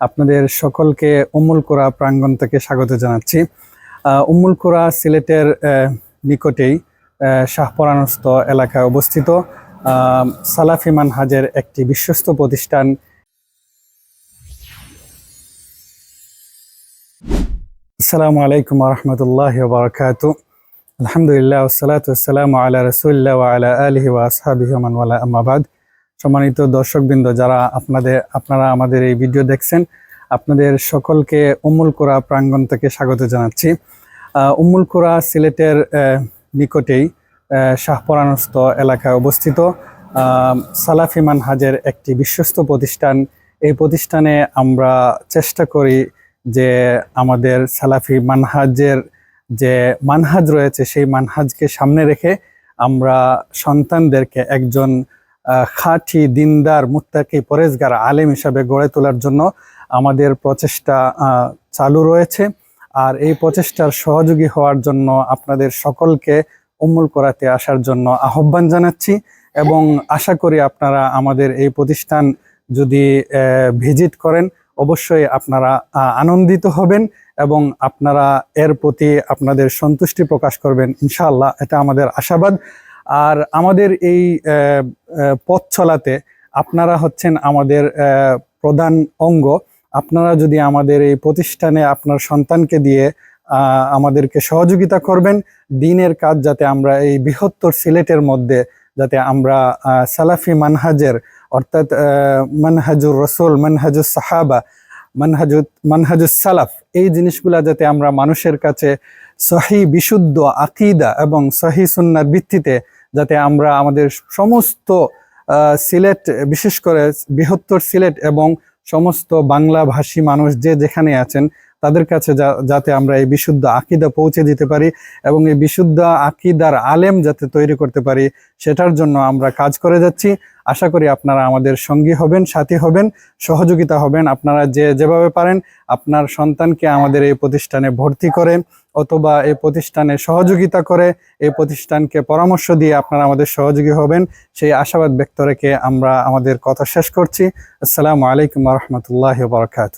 আপনাদের সকলকে উম্মুল কোরা প্রাঙ্গণ থেকে স্বাগত জানাচ্ছি। আহ, উম্মুল কোরা সিলেটের নিকটেই শাহপরানস্থ এলাকায় অবস্থিত আহ, সালাফি মানহাজের একটি বিশ্বস্ত প্রতিষ্ঠান। আসসালামু আলাইকুম রহমতুল্লাহ বারকাত আলহামদুলিল্লাহ ওসালাত ওসালাম আলা রসুল্লাহ আলা আলহি ওয়া ওয়ালা সম্মানিত দর্শকবৃন্দ, যারা আপনাদের, আপনারা আমাদের এই ভিডিও দেখছেন, আপনাদের সকলকে উম্মুল কোরা প্রাঙ্গণ থেকে স্বাগত জানাচ্ছি। উম্মুল কোরা সিলেটের নিকটেই শাহপরানস্থ এলাকায় অবস্থিত। সালাফি মানহাজের একটি বিশ্বস্ত প্রতিষ্ঠান। এই প্রতিষ্ঠানে আমরা চেষ্টা করি যে আমাদের সালাফি মানহাজের যে মানহাজ রয়েছে, সেই মানহাজকে সামনে রেখে আমরা সন্তানদেরকে একজন খাঁটি, দিনদার, মুত্তাকি পরেজগার আলেম হিসাবে গড়ে তোলার জন্য আমাদের প্রচেষ্টা চালু রয়েছে। আর এই প্রচেষ্টার সহযোগী হওয়ার জন্য আপনাদের সকলকে উম্মুল করাতে আসার জন্য আহ্বান জানাচ্ছি এবং আশা করি আপনারা আমাদের এই প্রতিষ্ঠান যদি ভিজিট করেন, অবশ্যই আপনারা আনন্দিত হবেন এবং আপনারা এর প্রতি আপনাদের সন্তুষ্টি প্রকাশ করবেন। ইনশাআল্লাহ, এটা আমাদের আশাবাদ। আর আমাদের এই পথ চলাতে আপনারা হচ্ছেন আমাদের প্রধান অঙ্গ। আপনারা যদি আমাদের এই প্রতিষ্ঠানে আপনার সন্তানকে দিয়ে আমাদেরকে সহযোগিতা করবেন, দিনের কাজ যাতে আমরা এই বৃহত্তর সিলেটের মধ্যে যাতে আমরা সালাফি মানহাজের, অর্থাৎ মানহাজুর রসুল, মানহাজুর সাহাবা, মানহাজুত, মানহাজুস সালাফ, এই জিনিসগুলা যাতে আমরা মানুষের কাছে সহি, বিশুদ্ধ আকিদা এবং সহি সুন্নার ভিত্তিতে যাতে আমরা আমাদের সমস্ত সিলেট, বিশেষ করে বৃহত্তর সিলেট এবং সমস্ত বাংলাভাষী মানুষ যে যেখানে আছেন তাদের কাছে যাতে আমরা এই বিশুদ্ধ আকিদা পৌঁছে দিতে পারি এবং এই বিশুদ্ধ আকিদার আলেম যাতে তৈরি করতে পারি, সেটার জন্য আমরা কাজ করে যাচ্ছি। আশা করি আপনারা আমাদের সঙ্গী হবেন, সাথী হবেন, সহযোগিতা হবেন। আপনারা যে যেভাবে পারেন, আপনার সন্তানকে আমাদের এই প্রতিষ্ঠানে ভর্তি করে অথবা এই প্রতিষ্ঠানে সহযোগিতা করে এই প্রতিষ্ঠানকে পরামর্শ দিয়ে আপনারা আমাদের সহযোগী হবেন। সেই আশাবাদ ব্যক্ত রেখে আমরা আমাদের কথা শেষ করছি। আসসালামু আলাইকুম রহমতুল্লাহ বরকাত